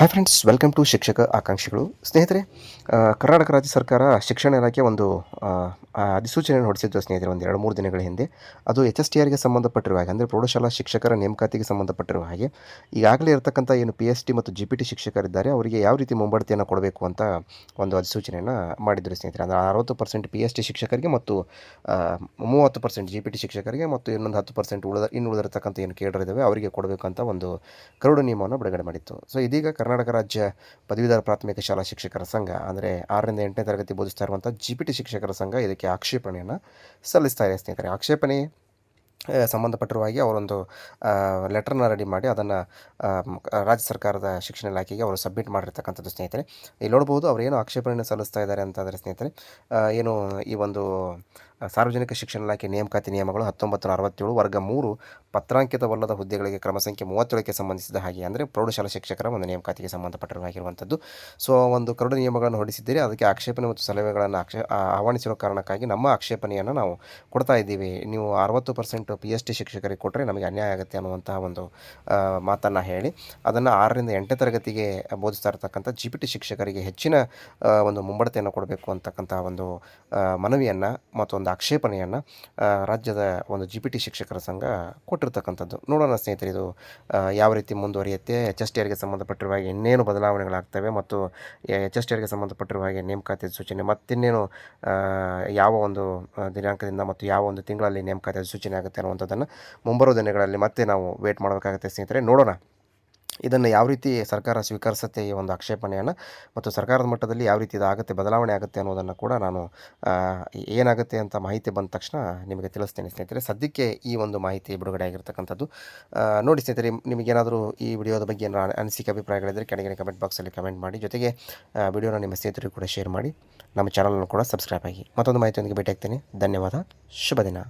Hi friends welcome to ಶಿಕ್ಷಕ ಆಕಾಂಕ್ಷಿಗಳು. ಸ್ನೇಹಿತರೆ ಕರ್ನಾಟಕ ರಾಜ್ಯ ಸರ್ಕಾರ ಶಿಕ್ಷಣ ಇಲಾಖೆ ಒಂದು ಅಧಿಸೂಚನೆಯನ್ನು ಹೊರಡಿಸಿದ್ದು ಸ್ನೇಹಿತರೆ, ಒಂದು ಎರಡು ಮೂರು ದಿನಗಳ ಹಿಂದೆ. ಅದು ಎಚ್ ಎಸ್ ಟಿ ಆರ್ಗೆ ಸಂಬಂಧಪಟ್ಟಿರುವ ಹಾಗೆ, ಅಂದರೆ ಪ್ರೌಢಶಾಲಾ ಶಿಕ್ಷಕರ ನೇಮಕಾತಿಗೆ ಸಂಬಂಧಪಟ್ಟಿರುವ ಹಾಗೆ, ಈಗಾಗಲೇ ಇರತಕ್ಕಂಥ ಏನು ಪಿ ಎಸ್ ಟಿ ಮತ್ತು ಜಿ ಪಿ ಟಿ ಶಿಕ್ಷಕರಿದ್ದಾರೆ, ಅವರಿಗೆ ಯಾವ ರೀತಿ ಮುಂಬಡ್ತಿಯನ್ನು ಕೊಡಬೇಕು ಅಂತ ಒಂದು ಅಧಿಸೂಚನೆಯನ್ನು ಮಾಡಿದ್ರು ಸ್ನೇಹಿತರೆ. ಅಂದರೆ ಅರವತ್ತು ಪರ್ಸೆಂಟ್ ಪಿ ಎಸ್ ಟಿ ಶಿಕ್ಷಕರಿಗೆ ಮತ್ತು ಮೂವತ್ತು ಪರ್ಸೆಂಟ್ ಜಿ ಪಿ ಟಿ ಶಿಕ್ಷಕರಿಗೆ ಮತ್ತು ಇನ್ನೊಂದು ಹತ್ತು ಪರ್ಸೆಂಟ್ ಉಳಿದ ಇನ್ನು ಉಳಿದಿರತಕ್ಕಂಥ ಏನು ಕೇಡರ್ ಅವರಿಗೆ ಕೊಡಬೇಕಂತ ಒಂದು ಕರಡು ನಿಯಮವನ್ನು ಬಿಡುಗಡೆ ಮಾಡಿತ್ತು. ಸೊ ಇದೀಗ ಕರ್ನಾಟಕ ರಾಜ್ಯ ಪದವೀಧರ ಪ್ರಾಥಮಿಕ ಶಾಲಾ ಶಿಕ್ಷಕರ ಸಂಘ, ಅಂದರೆ ಆರರಿಂದ ಎಂಟನೇ ತರಗತಿ ಬೋಧಿಸ್ತಾ ಇರುವಂಥ ಜಿ ಪಿ ಟಿ ಶಿಕ್ಷಕರ ಸಂಘ ಇದಕ್ಕೆ ಆಕ್ಷೇಪಣೆಯನ್ನು ಸಲ್ಲಿಸ್ತಾ ಇದೆ. ಸ್ನೇಹಿತರೆ, ಆಕ್ಷೇಪಣೆ ಸಂಬಂಧಪಟ್ಟಿರುವ ಹಾಗೆ ಅವರೊಂದು ಲೆಟ್ರನ್ನ ರೆಡಿ ಮಾಡಿ ಅದನ್ನು ರಾಜ್ಯ ಸರ್ಕಾರದ ಶಿಕ್ಷಣ ಇಲಾಖೆಗೆ ಅವರು ಸಬ್ಮಿಟ್ ಮಾಡಿರ್ತಕ್ಕಂಥದ್ದು ಸ್ನೇಹಿತರೆ. ಇಲ್ಲಿ ನೋಡ್ಬೋದು ಅವರು ಏನು ಆಕ್ಷೇಪಣೆಯನ್ನು ಸಲ್ಲಿಸ್ತಾ ಇದ್ದಾರೆ ಅಂತಂದರೆ ಸ್ನೇಹಿತರೆ ಏನು ಈ ಒಂದು ಸಾರ್ವಜನಿಕ ಶಿಕ್ಷಣ ಇಲಾಖೆ ನೇಮಕಾತಿ ನಿಯಮಗಳು ಹತ್ತೊಂಬತ್ತು ನೂರ ಅರವತ್ತೇಳು ವರ್ಗ ಮೂರು ಪತ್ರಾಂಕಿತವಲ್ಲದ ಹುದ್ದೆಗಳಿಗೆ ಕ್ರಮ ಸಂಖ್ಯೆ ಮೂವತ್ತೇಳಕ್ಕೆ ಸಂಬಂಧಿಸಿದ ಹಾಗೆ ಅಂದರೆ ಪ್ರೌಢಶಾಲಾ ಶಿಕ್ಷಕರ ಒಂದು ನೇಮಕಾತಿಗೆ ಸಂಬಂಧಪಟ್ಟಿರುವ ಆಗಿರುವಂಥದ್ದು ಸೊ ಒಂದು ಕರಡು ನಿಯಮಗಳನ್ನು ಹೊರಡಿಸಿದ್ದೀರಿ, ಅದಕ್ಕೆ ಆಕ್ಷೇಪಣೆ ಮತ್ತು ಸಲಹೆಗಳನ್ನು ಆಕ್ಷೇ ಆಹ್ವಾನಿಸಿರೋ ಕಾರಣಕ್ಕಾಗಿ ನಮ್ಮ ಆಕ್ಷೇಪಣೆಯನ್ನು ನಾವು ಕೊಡ್ತಾ ಇದ್ದೀವಿ. ನೀವು ಅರವತ್ತು ಪರ್ಸೆಂಟ್ ಪಿ ಎಸ್ ಟಿ ಶಿಕ್ಷಕರಿಗೆ ಕೊಟ್ಟರೆ ನಮಗೆ ಅನ್ಯಾಯ ಆಗುತ್ತೆ ಅನ್ನುವಂತಹ ಒಂದು ಮಾತನ್ನು ಹೇಳಿ, ಅದನ್ನು ಆರರಿಂದ ಎಂಟನೇ ತರಗತಿಗೆ ಬೋಧಿಸ್ತಾ ಇರತಕ್ಕಂಥ ಜಿ ಪಿ ಟಿ ಶಿಕ್ಷಕರಿಗೆ ಹೆಚ್ಚಿನ ಒಂದು ಮುಂಬಡತೆಯನ್ನು ಕೊಡಬೇಕು ಅಂತಕ್ಕಂಥ ಒಂದು ಮನವಿಯನ್ನು ಮತ್ತು ಒಂದು ಆಕ್ಷೇಪಣೆಯನ್ನು ರಾಜ್ಯದ ಒಂದು ಜಿ ಪಿ ಟಿ ಶಿಕ್ಷಕರ ಸಂಘ ಕೊಟ್ಟಿರ್ತಕ್ಕಂಥದ್ದು. ನೋಡೋಣ ಸ್ನೇಹಿತರೆ, ಇದು ಯಾವ ರೀತಿ ಮುಂದುವರಿಯುತ್ತೆ ಎಚ್ ಎಸ್ ಟಿ ಆರ್ಗೆ ಸಂಬಂಧಪಟ್ಟಿರುವ ಹಾಗೆ ಇನ್ನೇನು ಬದಲಾವಣೆಗಳಾಗ್ತವೆ ಮತ್ತು ಎಚ್ ಎಸ್ ಟಿ ಆರ್ಗೆ ಸಂಬಂಧಪಟ್ಟಿರುವ ಹಾಗೆ ನೇಮಕಾತಿ ಸೂಚನೆ ಮತ್ತಿನ್ನೇನು ಯಾವ ಒಂದು ದಿನಾಂಕದಿಂದ ಮತ್ತು ಯಾವ ಒಂದು ತಿಂಗಳಲ್ಲಿ ನೇಮಕಾತಿ ಸೂಚನೆ ಆಗುತ್ತೆ ಅನ್ನುವಂಥದ್ದನ್ನು ಮುಂಬರುವ ದಿನಗಳಲ್ಲಿ ಮತ್ತೆ ನಾವು ವೇಟ್ ಮಾಡಬೇಕಾಗುತ್ತೆ ಸ್ನೇಹಿತರೆ. ನೋಡೋಣ. ಇದನ್ನು ಯಾವ ರೀತಿ ಸರ್ಕಾರ ಸ್ವೀಕರಿಸುತ್ತೆ ಈ ಒಂದು ಆಕ್ಷೇಪಣೆಯನ್ನು ಮತ್ತು ಸರ್ಕಾರದ ಮಟ್ಟದಲ್ಲಿ ಯಾವ ರೀತಿ ಇದಾಗುತ್ತೆ, ಬದಲಾವಣೆ ಆಗುತ್ತೆ ಅನ್ನೋದನ್ನು ಕೂಡ ನಾನು ಏನಾಗುತ್ತೆ ಅಂತ ಮಾಹಿತಿ ಬಂದ ತಕ್ಷಣ ನಿಮಗೆ ತಿಳಿಸ್ತೇನೆ ಸ್ನೇಹಿತರೆ. ಸದ್ಯಕ್ಕೆ ಈ ಒಂದು ಮಾಹಿತಿ ಬಿಡುಗಡೆ ಆಗಿರ್ತಕ್ಕಂಥದ್ದು. ನೋಡಿ ಸ್ನೇಹಿತರೆ ನಿಮಗೇನಾದರೂ ಈ ವಿಡಿಯೋದ ಬಗ್ಗೆ ಏನಾರು ಅನಿಸಿಕೆ ಅಭಿಪ್ರಾಯಗಳಿದ್ದರೆ ಕೆಳಗಿನ ಕಮೆಂಟ್ ಬಾಕ್ಸಲ್ಲಿ ಕಮೆಂಟ್ ಮಾಡಿ. ಜೊತೆಗೆ ವಿಡಿಯೋನ ನಿಮ್ಮ ಸ್ನೇಹಿತರಿಗೂ ಕೂಡ ಶೇರ್ ಮಾಡಿ. ನಮ್ಮ ಚಾನಲನ್ನು ಕೂಡ ಸಬ್ಸ್ಕ್ರೈಬ್ ಆಗಿ. ಮತ್ತೊಂದು ಮಾಹಿತಿಯೊಂದಿಗೆ ಭೇಟಿ ಆಗ್ತೇನೆ ಧನ್ಯವಾದ. ಶುಭ ದಿನ.